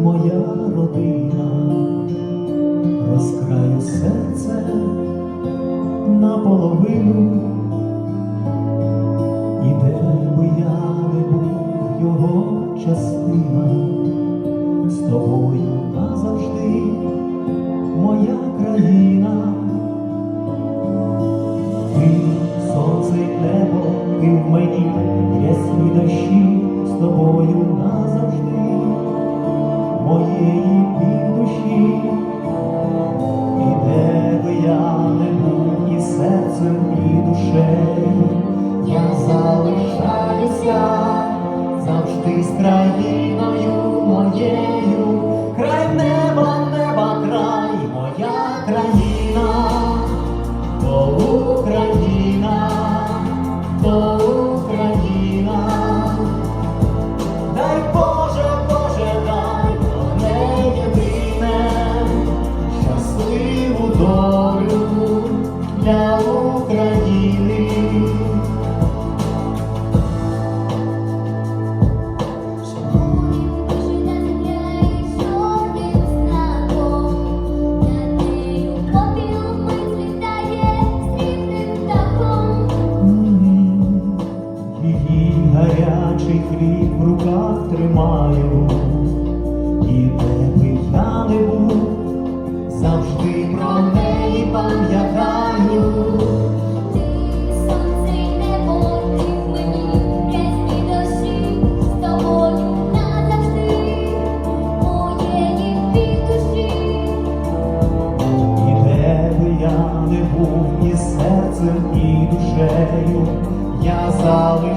моя родина, розкраю серце наполовину, і де я не був його частина, з тобою назавжди моя країна, ти сонце й небо, ти в мені, ясні дощі. З тобою назавжди я залишаюся завжди з країною Її гарячий хліб в руках тримаю, і де би я не був, завжди про неї пам'ятаю. Я не був і серцем, і душею, я залишаюся